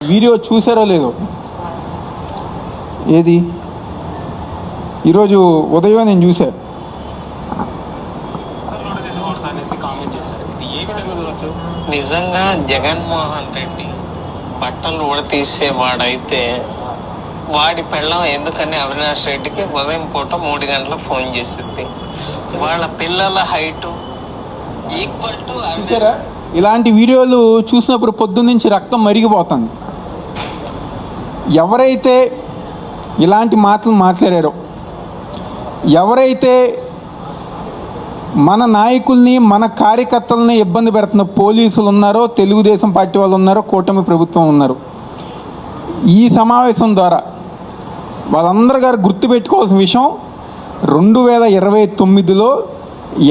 Video చూసారో లేదో? ఏది? ఈరోజు ఉదయం నేను చూసా. నిజంగా జగన్మోహన్ రెడ్డి బట్టలు ఉడతీసేవాడైతే వాడి పెళ్ళం ఎందుకని అవినాష్ రెడ్డికి ఉదయం పూట మూడు గంటలకు ఫోన్ చేసింది. వాళ్ళ పిల్లల హైట్ ఈక్వల్ టు ఇలాంటి వీడియోలు చూసినప్పుడు పొద్దున్నుంచి రక్తం మరిగిపోతుంది. ఎవరైతే ఇలాంటి మాటలు మాట్లాడారో ఎవరైతే మన నాయకుల్ని మన కార్యకర్తల్ని ఇబ్బంది పెడుతున్న పోలీసులు ఉన్నారో తెలుగుదేశం పార్టీ వాళ్ళు ఉన్నారో కూటమి ప్రభుత్వం ఉన్నారు ఈ సమావేశం ద్వారా వాళ్ళందరూ గారు గుర్తుపెట్టుకోవాల్సిన విషయం రెండు వేల ఇరవై తొమ్మిదిలో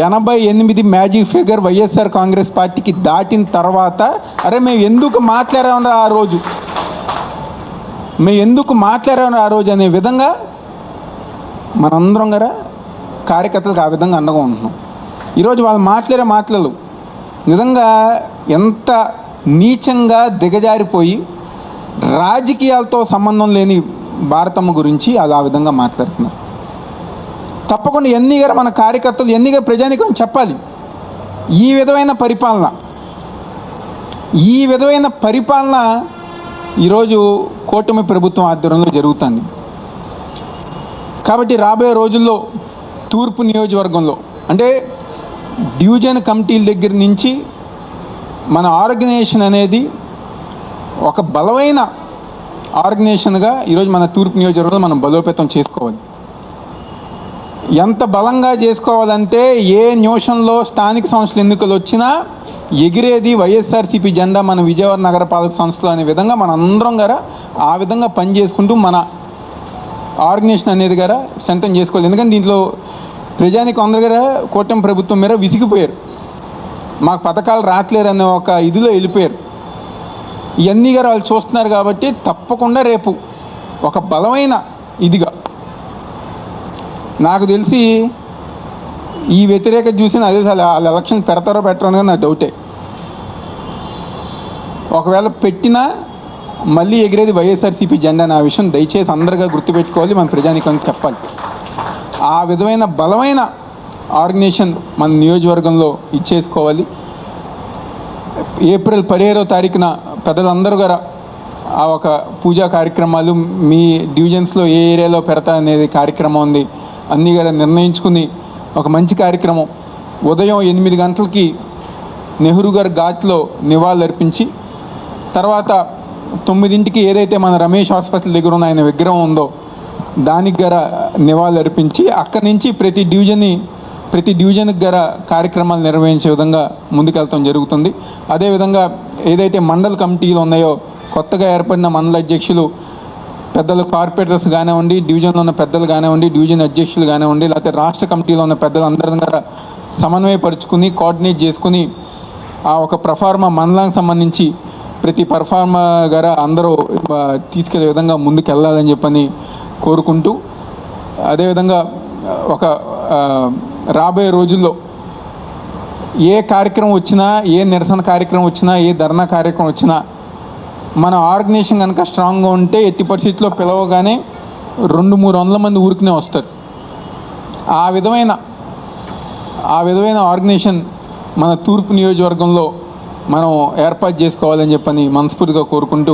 ఎనభై ఎనిమిది మ్యాజిక్ ఫిగర్ వైఎస్ఆర్ కాంగ్రెస్ పార్టీకి దాటిన తర్వాత అరే మేము ఎందుకు మాట్లాడామరా ఆ రోజు? మేము ఎందుకు మాట్లాడారు ఆ రోజు అనే విధంగా మనందరం గారా కార్యకర్తలకు ఆ విధంగా అండగా ఉంటున్నాం. ఈరోజు వాళ్ళు మాట్లాడే మాటలు నిజంగా ఎంత నీచంగా దిగజారిపోయి రాజకీయాలతో సంబంధం లేని భారతమ్మ గురించి అది ఆ విధంగా మాట్లాడుతున్నారు. తప్పకుండా ఎన్నిగా మన కార్యకర్తలు ఎన్నిగా ప్రజానికం చెప్పాలి. ఈ విధమైన పరిపాలన ఈ విధమైన పరిపాలన ఈరోజు కూటమి ప్రభుత్వం ఆధ్వర్యంలో జరుగుతుంది. కాబట్టి రాబోయే రోజుల్లో తూర్పు నియోజకవర్గంలో అంటే డివిజన్ కమిటీల దగ్గర నుంచి మన ఆర్గనైజేషన్ అనేది ఒక బలమైన ఆర్గనైజేషన్గా ఈరోజు మన తూర్పు నియోజకవర్గంలో మనం బలోపేతం చేసుకోవాలి. ఎంత బలంగా చేసుకోవాలంటే ఏ న్యూషన్లో స్థానిక సంస్థల ఎన్నికలు వచ్చినా ఎగిరేది వైఎస్ఆర్సీపీ జెండా మన విజయవాడ నగరపాలక సంస్థలు అనే విధంగా మన అందరం గారా ఆ విధంగా పనిచేసుకుంటూ మన ఆర్గనైజేషన్ అనేది గారా స్ట్రెంథన్ చేసుకోవాలి. ఎందుకంటే దీంట్లో ప్రజానికి అందరు గారా కూటమి ప్రభుత్వం మీద విసిగిపోయారు. మాకు పథకాలు రావట్లేరు అనే ఒక ఇదిలో వెళ్ళిపోయారు. ఇవన్నీ గారు వాళ్ళు చూస్తున్నారు కాబట్టి తప్పకుండా రేపు ఒక బలమైన ఇదిగా నాకు తెలిసి ఈ వ్యతిరేకత చూసిన అదే సార్ వాళ్ళు ఎలక్షన్ పెడతారో పెట్టరో అనేది నా డౌటే ఒకవేళ పెట్టినా మళ్ళీ ఎగిరేది వైఎస్ఆర్సీపీ జెండా నా విషయం దయచేసి అందరిగా గుర్తుపెట్టుకోవాలి. మన ప్రజానికానికి చెప్పాలి. ఆ విధమైన బలమైన ఆర్గనైజేషన్ మన నియోజకవర్గంలో ఇచ్చేసుకోవాలి. ఏప్రిల్ పదిహేడో తారీఖున పెద్దలందరూ గారు ఆ ఒక పూజా కార్యక్రమాలు మీ డివిజన్స్లో ఏ ఏరియాలో పెడతా అనేది కార్యక్రమం ఉంది. అన్నీ గారు నిర్ణయించుకుని ఒక మంచి కార్యక్రమం. ఉదయం ఎనిమిది గంటలకి నెహ్రూ గారి ఘాట్లో నివాళులర్పించి తర్వాత తొమ్మిదింటికి ఏదైతే మన రమేష్ హాస్పిటల్ దగ్గర ఉన్న ఆయన విగ్రహం ఉందో దానికి గర నివాళులర్పించి అక్కడి నుంచి ప్రతి డివిజన్ని ప్రతి డివిజన్కి గర కార్యక్రమాలు నిర్వహించే విధంగా ముందుకెళ్తాం జరుగుతుంది. అదేవిధంగా ఏదైతే మండల కమిటీలు ఉన్నాయో కొత్తగా ఏర్పడిన మండల అధ్యక్షులు పెద్దలు కార్పొరేటర్స్ కానివ్వండి డివిజన్లో ఉన్న పెద్దలు కానివ్వండి డివిజన్ అధ్యక్షులు కానివ్వండి లేకపోతే రాష్ట్ర కమిటీలో ఉన్న పెద్దలు అందరం సమన్వయపరుచుకుని కోఆర్డినేట్ చేసుకుని ఆ ఒక ప్రఫార్మా మండలానికి సంబంధించి ప్రతి పర్ఫార్మా గారు అందరూ తీసుకెళ్ళే విధంగా ముందుకు వెళ్ళాలని చెప్పని కోరుకుంటూ అదేవిధంగా ఒక రాబోయే రోజుల్లో ఏ కార్యక్రమం వచ్చినా ఏ నిరసన కార్యక్రమం వచ్చినా ఏ ధర్నా కార్యక్రమం వచ్చినా మన ఆర్గనైజేషన్ కనుక స్ట్రాంగ్గా ఉంటే ఎట్టి పరిస్థితుల్లో పిలవగానే రెండు మూడు వందల మంది ఊరికినే వస్తారు. ఆ విధమైన ఆ విధమైన ఆర్గనైజేషన్ మన తూర్పు నియోజకవర్గంలో మనం ఏర్పాటు చేసుకోవాలని చెప్పని మనస్ఫూర్తిగా కోరుకుంటూ